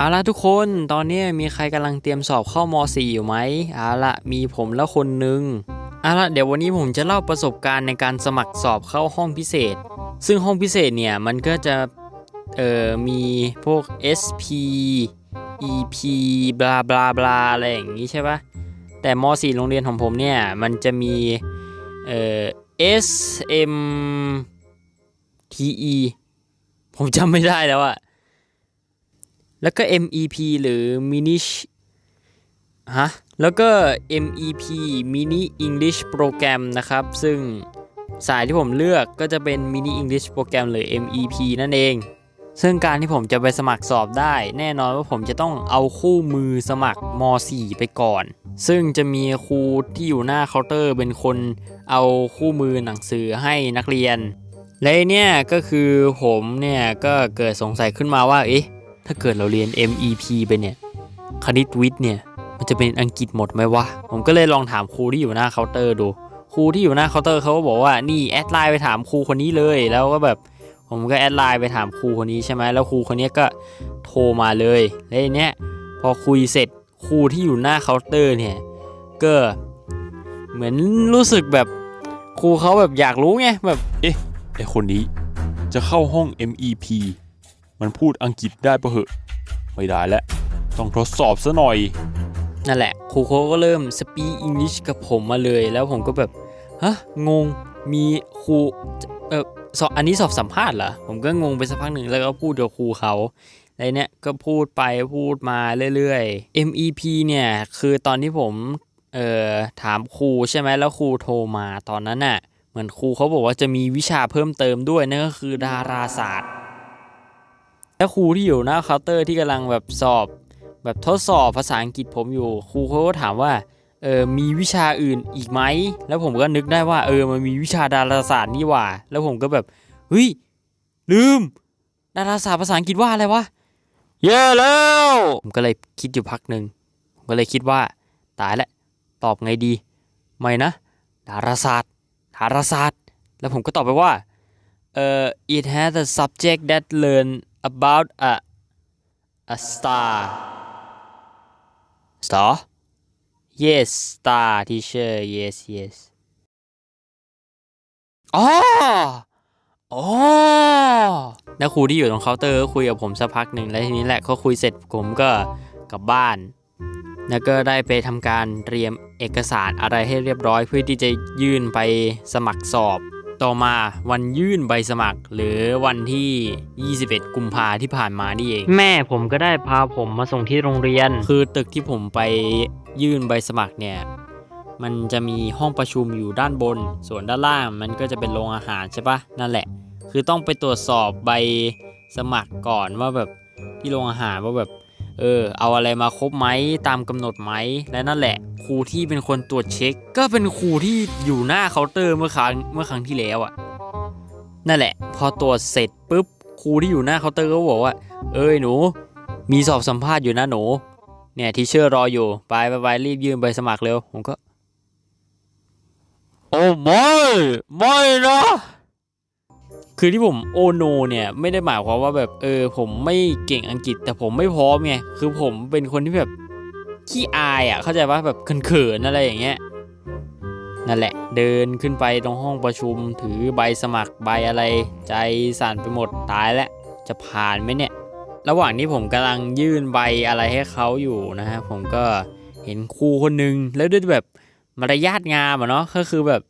เอาละทุกคนตอนนี้มีใครกำลังเตรียมสอบเข้าม .4 อยู่ไหมเอาละมีผมแล้วคนหนึ่งเอาละเดี๋ยววันนี้ผมจะเล่าประสบการณ์ในการสมัครสอบเข้าห้องพิเศษ ซึ่งห้องพิเศษเนี่ยมันก็จะเอ่อมีพวก SP EP บลาบลาบลาอะไรอย่างนี้ใช่ปะแต่ม .4 โรงเรียนของผมเนี่ยมันจะมีเอ่อ SM TE ผมจำไม่ได้แล้วอะ แล้วก็ MEP หรือ Mini ฮะ แล้วก็ MEP Mini English Program นะครับ ซึ่งสายที่ผมเลือกก็จะเป็น Mini English Program หรือ MEP นั่นเอง ซึ่งการที่ผมจะไปสมัครสอบได้ แน่นอนว่าผมจะต้องเอาคู่มือสมัครม .4 ไปก่อน ซึ่งจะมีครูที่อยู่หน้าเคาน์เตอร์เป็นคนเอาคู่มือหนังสือให้นักเรียน และเนี่ยก็คือผมเนี่ยก็เกิดสงสัยขึ้นมาว่าเอ๊ะ ถ้าเกิดเราเรียน MEP ไปเนี่ย คณิตวิทย์เนี่ย มันจะเป็นอังกฤษหมดไหมวะ ผมก็เลยลองถามครูที่อยู่หน้าเคาน์เตอร์ดู ครูที่อยู่หน้าเคาน์เตอร์เขาก็บอกว่า นี่แอดไลน์ไปถามครูคนนี้เลย แล้วก็แบบ ผมก็แอดไลน์ไปถามครูคนนี้ใช่ไหมแล้วครูคนนี้ก็โทรมาเลย แล้วเนี้ยพอคุยเสร็จครูที่อยู่หน้าเคาน์เตอร์เนี่ย ก็เหมือนรู้สึกแบบครูเขาแบบอยากรู้ไงแบบไอคนนี้จะเข้าห้อง MEP มันพูดอังกฤษได้ปะเหอะ ไม่ได้แล้ว ต้องทดสอบซะหน่อย นั่นแหละ ครูเขาก็เริ่ม speak English กับผมมาเลย แล้วผมก็แบบ ฮะ งง มีครู เออสอบอันนี้สอบสัมภาษณ์เหรอ ผมก็งงไปสักพักหนึ่งแล้วก็พูดกับครูเขาอะไรเนี่ยก็พูดไปพูดมาเรื่อยๆ MEP เนี่ย คือตอนที่ผม เอ่อ ถามครูใช่ไหมแล้วครูโทรมาตอนนั้นน่ะ เหมือนครูเขาบอกว่าจะมีวิชาเพิ่มเติมด้วยนั่นก็คือดาราศาสตร์ แล้วครูที่อยู่หน้าเคาน์เตอร์ที่กำลังแบบสอบ แบบทดสอบภาษาอังกฤษผมอยู่ครูเขาก็ถามว่าเออมีวิชาอื่นอีกไหม แล้วผมก็นึกได้ว่า เออมันมีวิชาดาราศาสตร์นี่หว่า แล้วผมก็แบบเฮ้ยลืม ดาราศาสตร์ภาษาอังกฤษว่าอะไรวะแย่แล้ว ผมก็เลยคิดอยู่พักหนึ่งผมก็เลยคิดว่า ตายแล้วตอบไงดี ไม่นะ ดาราศาสตร์ ดาราศาสตร์ แล้วผมก็ตอบไปว่าเอ่อ it has a subject that learn about a a star star yes star teacher yes yes อ๋ออ๋อแล้วครูที่อยู่ตรงเคาน์เตอร์ก็คุยกับผมสักพักหนึ่งแล้วทีนี้แหละเขาคุยเสร็จผมก็กลับบ้าน แล้วก็ได้ไปทำการเตรียมเอกสารอะไรให้เรียบร้อยเพื่อที่จะยื่นไปสมัครสอบ ต่อมาวันยื่นใบสมัคร หรือวันที่ 21 กุมภาที่ผ่านมานี่เอง แม่ผมก็ได้พาผมมาส่งที่โรงเรียน คือตึกที่ผมไปยื่นใบสมัครเนี่ยมันจะมีห้องประชุมอยู่ด้านบน ส่วนด้านล่างมันก็จะเป็นโรงอาหารใช่ปะนั่นแหละ คือต้องไปตรวจสอบใบสมัครก่อนว่าแบบที่โรงอาหารว่าแบบ เออเอาอะไรมาครบไหมตามกำหนดไหมและนั่นแหละครูที่เป็นคนตรวจเช็ค ก็เป็นครูที่อยู่หน้าเคาน์เตอร์เมื่อครั้งเมื่อครั้งที่แล้วอะ่ะนั่นแหละ พอตรวจเสร็จปุ๊บครูที่อยู่หน้าเคาน์เตอร์ก็บอกว่า เอ้ยหนู มีสอบสัมภาษณ์อยู่นะหนู เนี่ยทีเชอร์รออยู่ไปไปไปรีบยื่นใบสมัครเร็วผมก็ โอ้ไม่ไม่นะ คือที่ผมโอโนเนี่ยไม่ได้หมายความว่าแบบเออผมไม่เก่งอังกฤษ แต่ผมไม่พร้อมไงคือผมเป็นคนที่แบบขี้อายอะเข้าใจปะแบบเขินๆอะไรอย่างเงี้ยนั่นแหละ เดินขึ้นไปตรงห้องประชุม ถือใบสมัครใบอะไร ใจสั่นไปหมดตายแล้วจะผ่านไหมเนี่ย ระหว่างที่ผมกำลังยื่นใบอะไรให้เขาอยู่นะฮะผมก็เห็นครูคนหนึ่งแล้วด้วยแบบมารยาทงามอะเนาะก็คือแบบ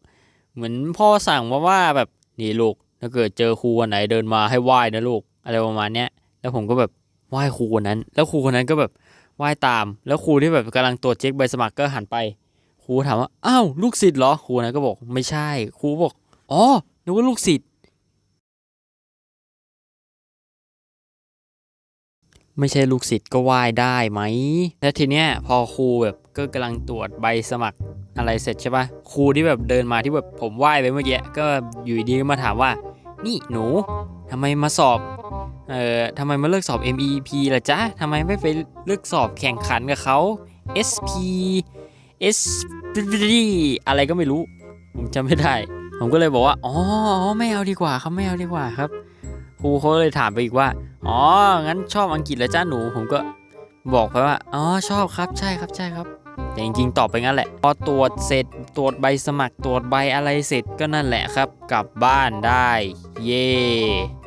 เหมือนพ่อสั่งมาว่าแบบนี่ลูก ถ้าเกิดเจอครูคนไหนเดินมาให้ไหว้นะลูกอะไรประมาณเนี้ยแล้วผมก็แบบไหว้ครูคนนั้น แล้วครูคนนั้นก็แบบไหว้ตาม แล้วครูที่แบบกำลังตรวจเช็คใบสมัครก็หันไป ครูถามว่าอ้าวลูกศิษย์เหรอครูนั้นก็บอกไม่ใช่ ครูบอกอ๋อนึกว่าลูกศิษย์ไม่ใช่ลูกศิษย์ก็ไหว้ได้ไหม แล้วทีเนี้ยพอครูแบบก็กำลังตรวจใบสมัครอะไรเสร็จใช่ปะครูที่แบบเดินมาที่แบบผมไหว้ไปเมื่อกี้ก็อยู่ดีก็มาถามว่า นี่หนูทำไมมาสอบ เอ่อทำไมมาเลือกสอบ MEP ล่ะจ๊ะทำไมไม่ไปเลือกสอบแข่งขันกับเขา SP S อะไรก็ไม่รู้ ผมจำไม่ได้ ผมก็เลยบอกว่า อ๋อ ไม่เอาดีกว่าครับไม่เอาดีกว่าครับครูเขาเลยถามไปอีกว่า อ๋อ งั้นชอบอังกฤษแล้วจ้าหนู ผมก็บอกไปว่า อ๋อ ชอบครับ ใช่ครับ ใช่ครับ แต่จริงๆ ตอบไปงั้นแหละ พอตรวจเสร็จ ตรวจใบสมัครตรวจใบอะไรเสร็จก็นั่นแหละครับ กลับบ้านได้ เย่